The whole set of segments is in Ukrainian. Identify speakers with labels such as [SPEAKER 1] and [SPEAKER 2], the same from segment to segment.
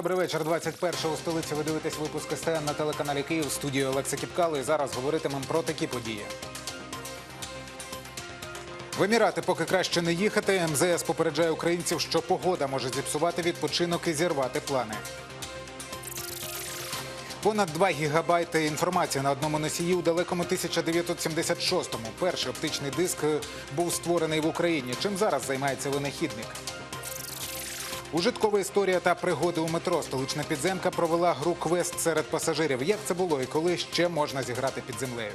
[SPEAKER 1] Добрий вечір. 21-го у столиці ви дивитесь випуск СТН на телеканалі Київ. В студії Олекса Кіпкало. І зараз говоритимемо про такі події. В Емірати поки краще не їхати. МЗС попереджає українців, що погода може зіпсувати відпочинок і зірвати плани. Понад 2 гігабайти інформації на одному носії у далекому 1976-му. Перший оптичний диск був створений в Україні. Чим зараз займається винахідник? Ужиткова історія та пригоди у метро. Столична підземка провела гру квест серед пасажирів. Як це було і коли ще можна зіграти під землею?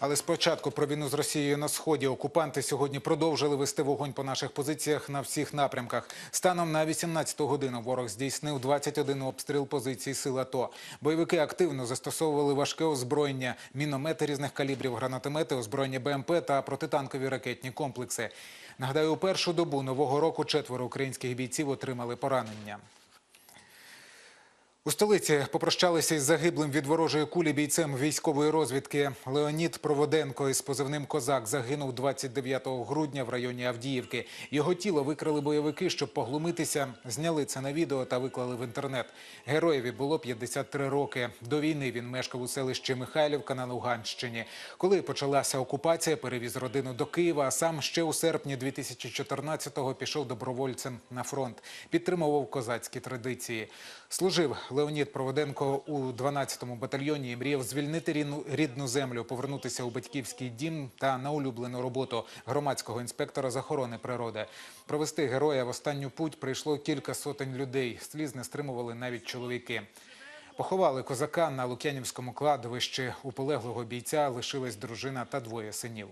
[SPEAKER 1] Але спочатку про війну з Росією на сході окупанти сьогодні продовжили вести вогонь по наших позиціях на всіх напрямках. Станом на 18 годину ворог здійснив 21 обстріл позицій сил АТО. Бойовики активно застосовували важке озброєння, міномети різних калібрів, гранатомети, озброєння БМП та протитанкові ракетні комплекси. Нагадаю, у першу добу нового року четверо українських бійців отримали поранення. У столиці попрощалися із загиблим від ворожої кулі бійцем військової розвідки Леонід Проводенко із позивним Козак загинув 29 грудня в районі Авдіївки. Його тіло викрали бойовики, щоб поглумитися. Зняли це на відео та виклали в інтернет. Героєві було 53 роки. До війни він мешкав у селищі Михайлівка на Луганщині. Коли почалася окупація, перевіз родину до Києва. А сам ще у серпні 2014-го пішов добровольцем на фронт. Підтримував козацькі традиції. Служив Леонід Проводенко у 12-му батальйоні мріяв звільнити рідну, землю, повернутися у батьківський дім та на улюблену роботу громадського інспектора з охорони природи. Провести героя в останню путь прийшло кілька сотень людей. Сліз не стримували навіть чоловіки. Поховали козака на Лук'янівському кладовищі. У полеглого бійця лишилась дружина та двоє синів.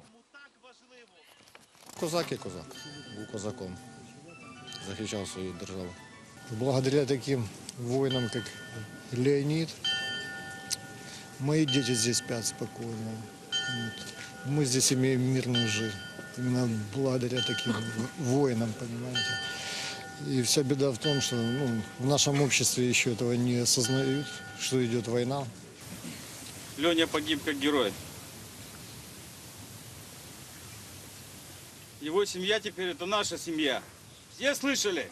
[SPEAKER 2] Козак і козак. Був козаком. Захищав свою державу. Благодаря таким воинам, как Леонид, мои дети здесь спят спокойно. Вот. Мы здесь имеем мирную жизнь. Именно благодаря таким воинам, понимаете. И вся беда в том, что ну, в нашем обществе еще этого не осознают, что идет война.
[SPEAKER 3] Леня погиб как герой. Его семья теперь это наша семья. Все слышали?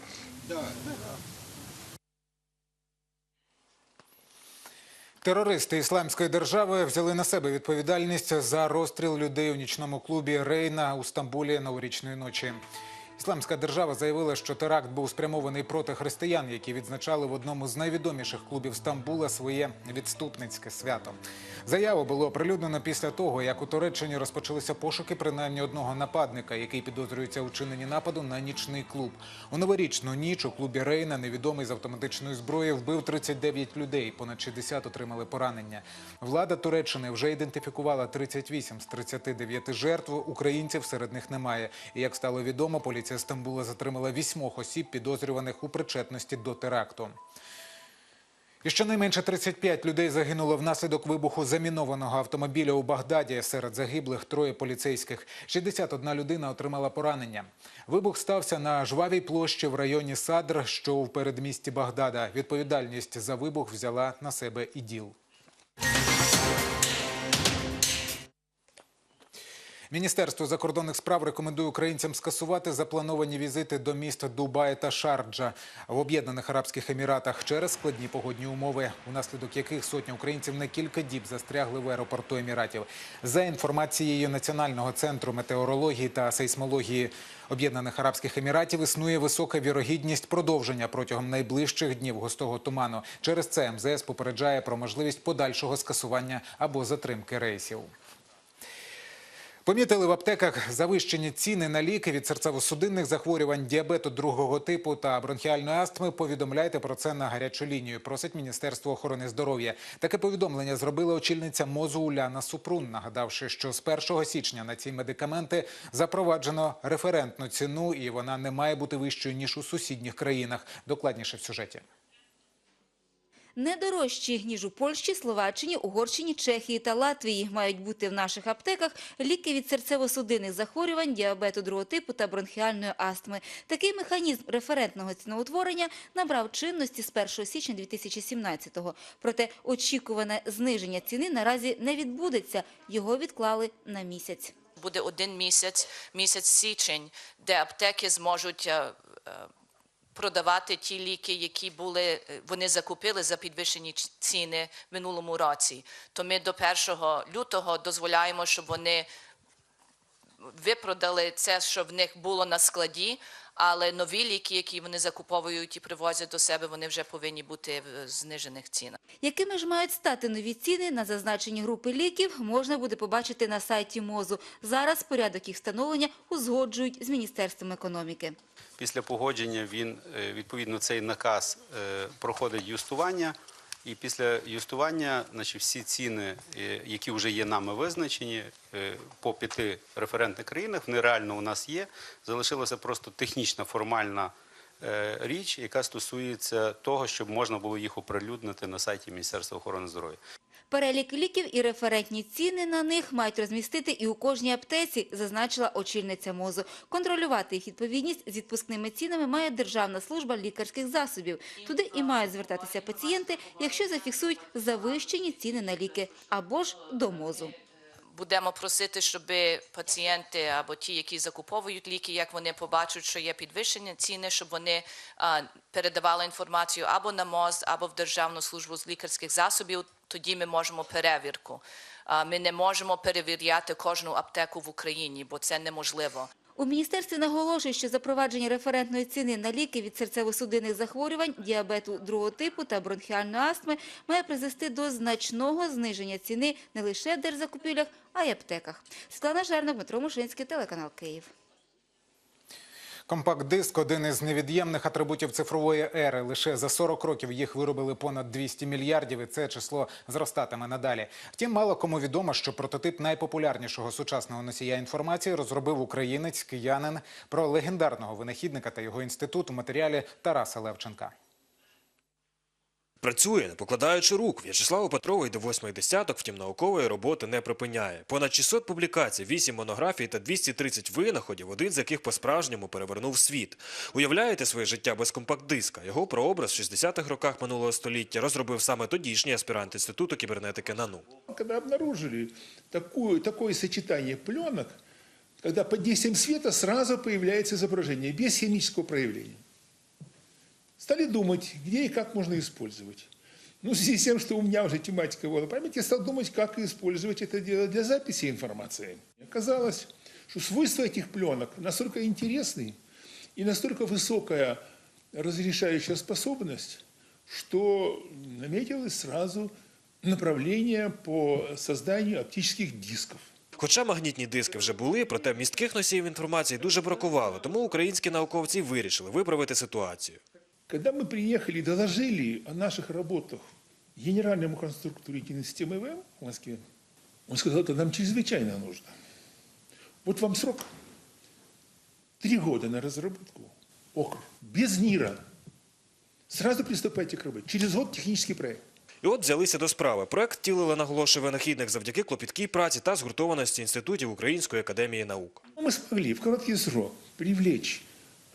[SPEAKER 1] Терористи ісламської держави взяли на себе відповідальність за розстріл людей у нічному клубі Рейна у Стамбулі новорічної ночі. Ісламська держава заявила, що теракт був спрямований проти християн, які відзначали в одному з найвідоміших клубів Стамбула своє відступницьке свято. Заяву було оприлюднено після того, як у Туреччині розпочалися пошуки принаймні одного нападника, який підозрюється у чиненні нападу на нічний клуб. У новорічну ніч у клубі Рейна невідомий з автоматичної зброї вбив 39 людей. Понад 60 отримали поранення. Влада Туреччини вже ідентифікувала 38 з 39 жертв. Українців серед них немає. І як стало відомо, поліція Стамбула затримала вісьмох осіб, підозрюваних у причетності до теракту. І щонайменше 35 людей загинуло внаслідок вибуху замінованого автомобіля у Багдаді. Серед загиблих троє поліцейських. 61 людина отримала поранення. Вибух стався на жвавій площі в районі Садр, що в передмісті Багдада. Відповідальність за вибух взяла на себе ІДІЛ. Міністерство закордонних справ рекомендує українцям скасувати заплановані візити до міст Дубай та Шарджа в Об'єднаних Арабських Еміратах через складні погодні умови, унаслідок яких сотня українців на кілька діб застрягли в аеропорту Еміратів. За інформацією Національного центру метеорології та сейсмології Об'єднаних Арабських Еміратів, існує висока вірогідність продовження протягом найближчих днів густого туману. Через це МЗС попереджає про можливість подальшого скасування або затримки рейсів. Помітили в аптеках завищені ціни на ліки від серцево-судинних захворювань, діабету другого типу та бронхіальної астми. Повідомляйте про це на гарячу лінію. Просить Міністерство охорони здоров'я. Таке повідомлення зробила очільниця МОЗу Уляна Супрун, нагадавши, що з 1 січня на ці медикаменти запроваджено референтну ціну, і вона не має бути вищою ніж у сусідніх країнах. Докладніше в сюжеті.
[SPEAKER 4] Не дорожчі, ніж у Польщі, Словаччині, Угорщині, Чехії та Латвії мають бути в наших аптеках ліки від серцево-судинних захворювань, діабету другого типу та бронхіальної астми. Такий механізм референтного ціноутворення набрав чинності з 1 січня 2017-го. Проте очікуване зниження ціни наразі не відбудеться. Його відклали на місяць.
[SPEAKER 5] буде один місяць, місяць січень, де аптеки зможуть е, е, продавати ті ліки, які були е, вони закупили за підвищені ціни в минулому році. То ми до 1 лютого дозволяємо, щоб вони випродали це, що в них було на складі, але нові ліки, які вони закуповують і привозять до себе, вони вже повинні бути в знижених цінах.
[SPEAKER 4] Якими ж мають стати нові ціни на зазначені групи ліків, можна буде побачити на сайті МОЗу. Зараз порядок їх встановлення узгоджують з Міністерством економіки.
[SPEAKER 6] Після погодження він е, відповідно цей наказ е, проходить юстування. І після юстування, значить, всі ціни, е, які вже є нами визначені е, по п'яти референтних країнах, вони реально у нас є. Залишилася просто технічна формальна е, річ, яка стосується того, щоб можна було їх оприлюднити на сайті Міністерства охорони здоров'я.
[SPEAKER 4] Перелік ліків і референтні ціни на них мають розмістити і у кожній аптеці, зазначила очільниця МОЗу. Контролювати їх відповідність з відпускними цінами має Державна служба лікарських засобів. Туди і мають звертатися пацієнти, якщо зафіксують завищені ціни на ліки або ж до МОЗу.
[SPEAKER 5] Будемо просити, щоб пацієнти або ті, які закуповують ліки, як вони побачать, що є підвищення ціни, щоб вони передавали інформацію або на МОЗ, або в Державну службу з лікарських засобів. Тоді ми можемо перевірку. Ми не можемо перевіряти кожну аптеку в Україні, бо це неможливо.
[SPEAKER 4] У міністерстві наголошують, що запровадження референтної ціни на ліки від серцево-судинних захворювань, діабету другого типу та бронхіальної астми має призвести до значного зниження ціни не лише в держзакупівлях, а й аптеках. Світлана Жернок, Дмитро Мушинський, телеканал Київ.
[SPEAKER 1] Компакт-диск – один із невід'ємних атрибутів цифрової ери. Лише за 40 років їх виробили понад 200 мільярдів, і це число зростатиме надалі. Втім, мало кому відомо, що прототип найпопулярнішого сучасного носія інформації розробив українець, киянин про легендарного винахідника та його інститут у матеріалі Тараса Левченка.
[SPEAKER 7] Працює, не покладаючи рук. В'ячеслав Петровий до восьмих десяток, втім наукової роботи не припиняє. Понад 600 публікацій, 8 монографій та 230 винаходів, один з яких по-справжньому перевернув світ. Уявляєте своє життя без компакт-диска? Його прообраз в 60-х роках минулого століття розробив саме тодішній аспірант Інституту кібернетики НАНУ.
[SPEAKER 8] Когда обнаружили такую, такое сочетание пленок, когда под действием света сразу появляется изображение, без химического проявления. Стали думать, где и как можно использовать. Ну, в связи с тем, что у меня уже тематика была память, я стал думать, как использовать это дело для записи информации. Оказалось, что свойства этих пленок настолько интересны и настолько высокая разрешающая способность, что наметилось сразу направление по созданию оптических дисков.
[SPEAKER 7] Хоча магнітні диски вже були, проте містких носіїв інформації дуже бракувало, тому українські науковці вирішили виправити ситуацію.
[SPEAKER 8] Когда мы приехали и доложили о наших работах генеральному конструктору единой системы ИВМ в Москве, он сказал, это нам чрезвычайно нужно. Вот вам срок. Три года на разработку. Ок, без НИРа. Сразу приступайте к работе. Через год технический проект.
[SPEAKER 7] І от взялися до справи. Проект втілили, наголошує винахідник завдяки клопіткій праці та згуртованості інститутів Української академії наук.
[SPEAKER 8] Мы смогли в короткий срок привлечь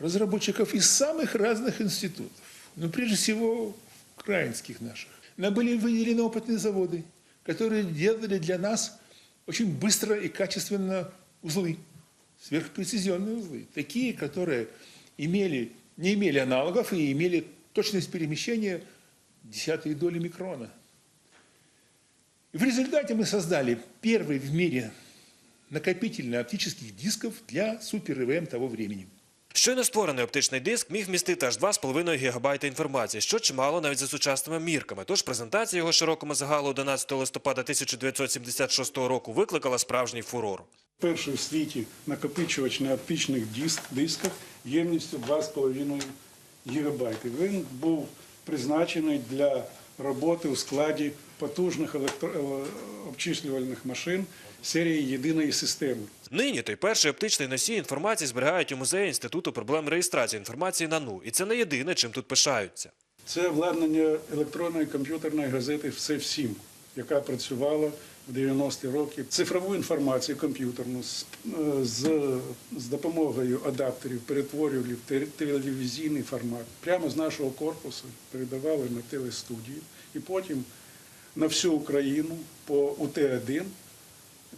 [SPEAKER 8] разработчиков из самых разных институтов. Ну, прежде всего, украинских наших. Нам были выделены опытные заводы, которые делали для нас очень быстро и качественно узлы, сверхпрецизионные узлы. Такие, которые имели, не имели аналогов и имели точность перемещения десятые доли микрона. И в результате мы создали первый в мире накопительный оптических дисков для супер-ИВМ того времени.
[SPEAKER 7] Щойно створений оптичний диск міг вмістити аж 2,5 гігабайти інформації, що чимало навіть за сучасними мірками. Тож презентація його широкому загалу 11 листопада 1976 року викликала справжній фурор.
[SPEAKER 9] Перший в світі накопичувач на оптичних диск, дисках ємністю 2,5 гігабайти. Він був призначений для роботи у складі потужних електро... е, обчислювальних машин серії єдиної системи.
[SPEAKER 7] Нині той перший оптичний носій інформації зберігають у музеї Інституту проблем реєстрації інформації НАНУ. І це не єдине, чим тут пишаються.
[SPEAKER 9] Це обладнання електронної комп'ютерної газети «Все всім», яка працювала в 90-ті роки. Цифрову інформацію комп'ютерну з, е, з, з допомогою адаптерів перетворювали в телевізійний формат. Прямо з нашого корпусу передавали на телестудію і потім на всю Україну по УТ-1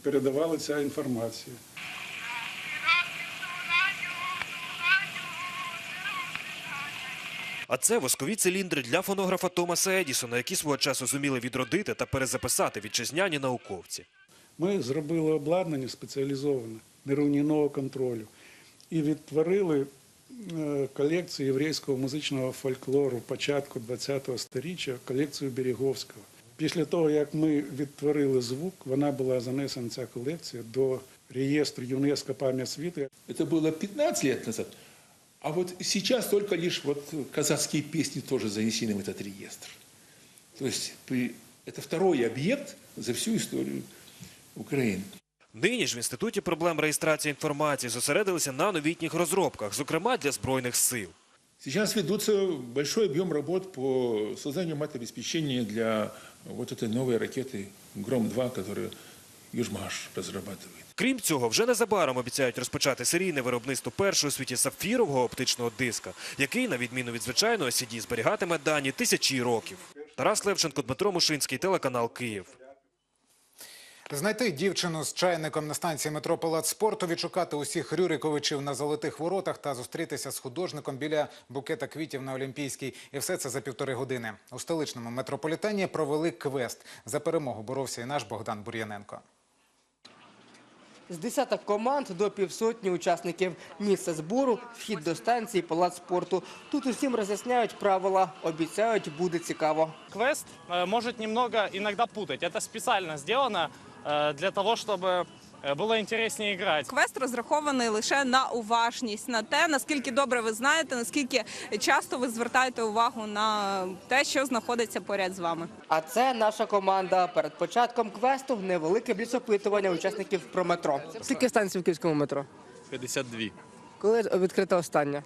[SPEAKER 9] передавала ця інформація.
[SPEAKER 7] А це воскові циліндри для фонографа Томаса Едісона, які свого часу зуміли відродити та перезаписати вітчизняні науковці.
[SPEAKER 9] Ми зробили обладнання спеціалізоване нерівнівного контролю і відтворили е, колекцію єврейського музичного фольклору початку ХХ століття, колекцію Береговського. Після того, як ми відтворили звук, вона була занесена ця колекція до реєстру ЮНЕСКО пам'ять світу.
[SPEAKER 8] Это было 15 лет назад. А вот сейчас только лишь вот казахские песни тоже занесены в этот реестр. То есть при- это второй объект за всю историю Украины.
[SPEAKER 7] Нині ж в Інституті проблем реєстрації інформації зосередилися на новітніх розробках, зокрема для Збройних сил.
[SPEAKER 8] Сейчас ведутся большой объем работ по созданию матобеспечения для вот этой новой ракеты «Гром-2», которую Южмаш разрабатывает.
[SPEAKER 7] Крім цього, вже незабаром обіцяють розпочати серійне виробництво першого у світі сапфірового оптичного диска, який, на відміну від звичайного CD, зберігатиме дані тисячі років. Тарас Левченко, Дмитро Мушинський, телеканал Київ.
[SPEAKER 1] Знайти дівчину з чайником на станції метро Палац спорту, відшукати усіх Рюриковичів на золотих воротах та зустрітися з художником біля букета квітів на Олімпійській. І все це за півтори години. У столичному метрополітені провели квест. За перемогу боровся і наш Богдан Бур'яненко
[SPEAKER 10] З десяток команд до півсотні учасників. Місце збору – вхід до станції Палац спорту. Тут усім роз'ясняють правила. Обіцяють, буде цікаво.
[SPEAKER 11] квест э, может немного иногда путать. Это специально сделано э, для того, чтобы э, было интереснее играть.
[SPEAKER 12] Квест розрахований лише на уважність, на те, наскільки добре ви знаєте, наскільки часто ви звертаєте увагу на те, що знаходиться поряд з вами.
[SPEAKER 10] А це наша команда. Перед початком квесту невелике бліцопитування учасників про метро. Скільки станцій в київському метро?
[SPEAKER 11] 52.
[SPEAKER 10] Коли відкрита остання?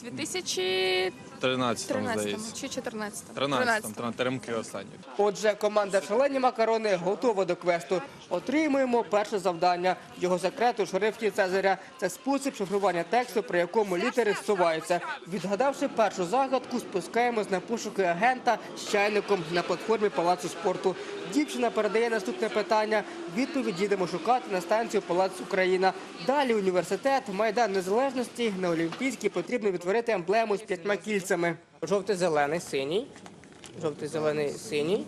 [SPEAKER 12] В 2013
[SPEAKER 11] 13
[SPEAKER 12] чи 14
[SPEAKER 11] 13 теремки останні.
[SPEAKER 10] Отже, команда «Шалені макарони» готова до квесту. Отримуємо перше завдання. Його секрет у шрифті Цезаря. Це спосіб шифрування тексту, при якому літери зсуваються. Відгадавши першу загадку, спускаємось на пошуки агента з чайником на платформі Палацу спорту. Дівчина передає наступне питання. Відповідь їдемо шукати на станцію Палац Україна. Далі університет, Майдан Незалежності. На Олімпійській потрібно відтворити емблему з п'ятьма кільцями. Жовтий, зелений, синій. Жовтий, зелений, синій.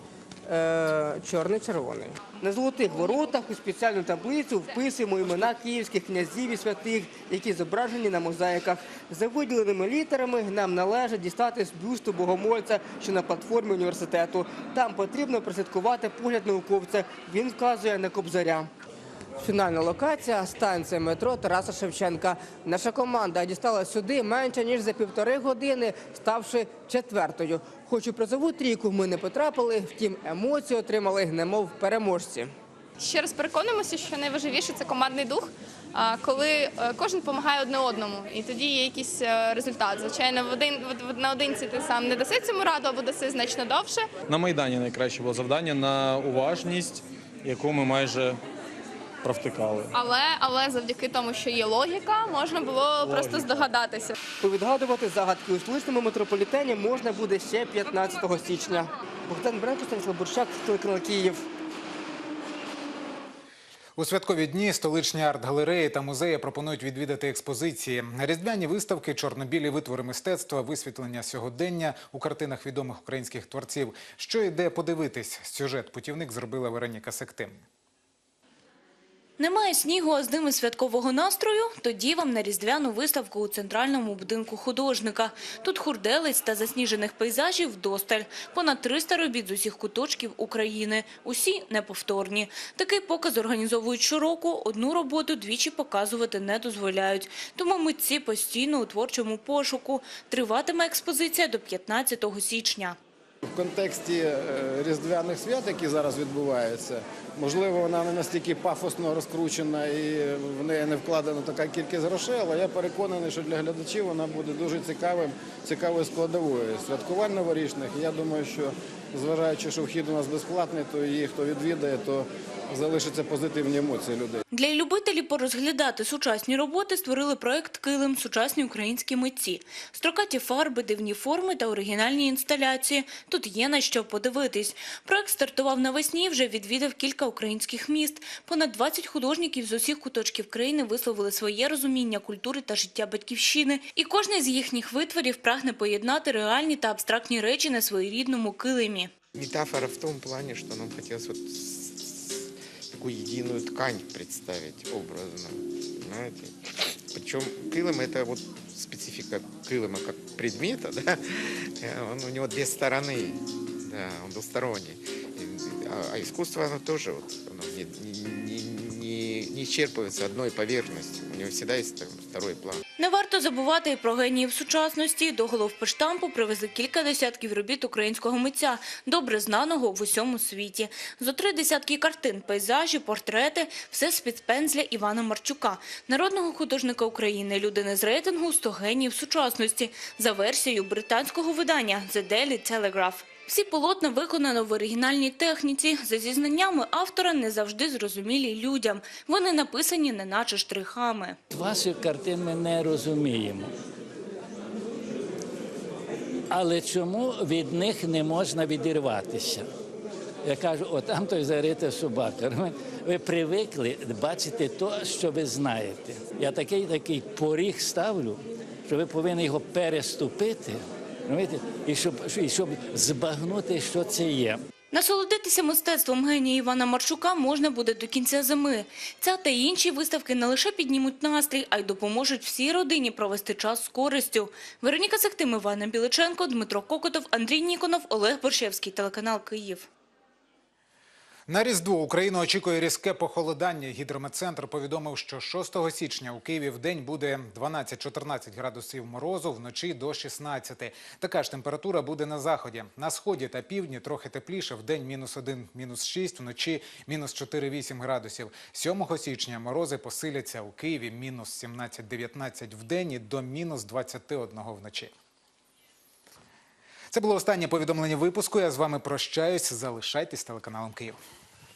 [SPEAKER 10] Е, чорний, червоний. На золотих воротах у спеціальну таблицю вписуємо імена київських князів і святих, які зображені на мозаїках. За виділеними літерами нам належить дістати з бюсту богомольця, що на платформі університету. Там потрібно прослідкувати погляд науковця. Він вказує на кобзаря. Фінальна локація станція метро Тараса Шевченка. Наша команда дістала сюди менше ніж за півтори години, ставши четвертою. Хоч у призову трійку ми не потрапили, втім емоції отримали немов переможці.
[SPEAKER 12] Ще раз переконуємося, що найважливіше це командний дух, а, коли е, кожен допомагає одне одному, і тоді є якийсь е, результат. Звичайно, в один наодинці ти сам не даси цьому раду або даси значно довше.
[SPEAKER 11] На Майдані найкраще було завдання на уважність, яку ми майже провтикали.
[SPEAKER 12] Але але завдяки тому, що є логіка, можна було просто здогадатися.
[SPEAKER 10] Повідгадувати загадки у столичному метрополітені можна буде ще 15 січня. Богдан Бренко, Станіслав Бурчак, телеканал Київ.
[SPEAKER 1] У святкові дні столичні арт-галереї та музеї пропонують відвідати експозиції. Різдвяні виставки, чорно-білі витвори мистецтва, висвітлення сьогодення у картинах відомих українських творців. Що йде подивитись? Сюжет путівник зробила Вероніка Сектим.
[SPEAKER 13] Немає снігу, а з ними святкового настрою? Тоді вам на різдвяну виставку у центральному будинку художника. Тут хурделиць та засніжених пейзажів вдосталь. Понад 300 робіт з усіх куточків України. Усі неповторні. Такий показ організовують щороку. Одну роботу двічі показувати не дозволяють. Тому митці постійно у творчому пошуку. Триватиме експозиція до 15 січня.
[SPEAKER 2] В контексті е, різдвяних свят, які зараз відбуваються, можливо, вона не настільки пафосно розкручена і в неї не вкладена така кількість грошей, але я переконаний, що для глядачів вона буде дуже цікавим, цікавою складовою святкувань новорічних. Я думаю, що зважаючи, що вхід у нас безплатний, то її хто відвідає, то залишаться позитивні емоції людей.
[SPEAKER 13] Для любителів порозглядати сучасні роботи створили проект «Килим. Сучасні українські митці». Строкаті фарби, дивні форми та оригінальні інсталяції. Тут є на що подивитись. Проект стартував навесні, і вже відвідав кілька українських міст. Понад 20 художників з усіх куточків країни висловили своє розуміння культури та життя батьківщини. І кожний з їхніх витворів прагне поєднати реальні та абстрактні речі на своєрідному килимі.
[SPEAKER 14] Метафора в том плане, что нам с- такую единую ткань представить образно, понимаете? Причем кылым это вот специфика кылыма как предмета, да? Он, у него две стороны, да, он двусторонний. А, а искусство, оно тоже вот, оно не, не, не, не исчерпывается одной поверхностью. У него всегда есть там второй план.
[SPEAKER 13] Не варто забувати і про геніїв сучасності. До головпоштампу привезли кілька десятків робіт українського митця, добре знаного в усьому світі. Зо три десятки картин, пейзажі, портрети – все з-під пензля Івана Марчука, народного художника України, людини з рейтингу «100 геніїв сучасності» за версією британського видання «The Daily Telegraph». Всі полотна виконано в оригінальній техніці. За зізнаннями автора, не завжди зрозумілі людям. Вони написані неначе штрихами.
[SPEAKER 15] Ваших картин ми не розуміємо. Але чому від них не можна відірватися? Я кажу, от там той зарита собака. Ви, ви привикли бачити те, що ви знаєте. Я такий такий поріг ставлю, що ви повинні його переступити? І щоб, і щоб збагнути, що це є.
[SPEAKER 13] Насолодитися мистецтвом генія Івана Марчука можна буде до кінця зими. Ця та інші виставки не лише піднімуть настрій, а й допоможуть всій родині провести час з користю. Вероніка Сахтим, Івана Біличенко, Дмитро Кокотов, Андрій Ніконов, Олег Боршевський, телеканал Київ.
[SPEAKER 1] На Різдво Україну очікує різке похолодання. Гідрометцентр повідомив, що 6 січня у Києві в день буде 12-14 градусів морозу, вночі до 16. Така ж температура буде на заході. На сході та півдні трохи тепліше, в день мінус 1, мінус 6, вночі мінус 4-8 градусів. 7 січня морози посиляться у Києві мінус 17-19 в день і до мінус 21 вночі. Це було останнє повідомлення випуску. Я з вами прощаюсь. Залишайтесь телеканалом Київ.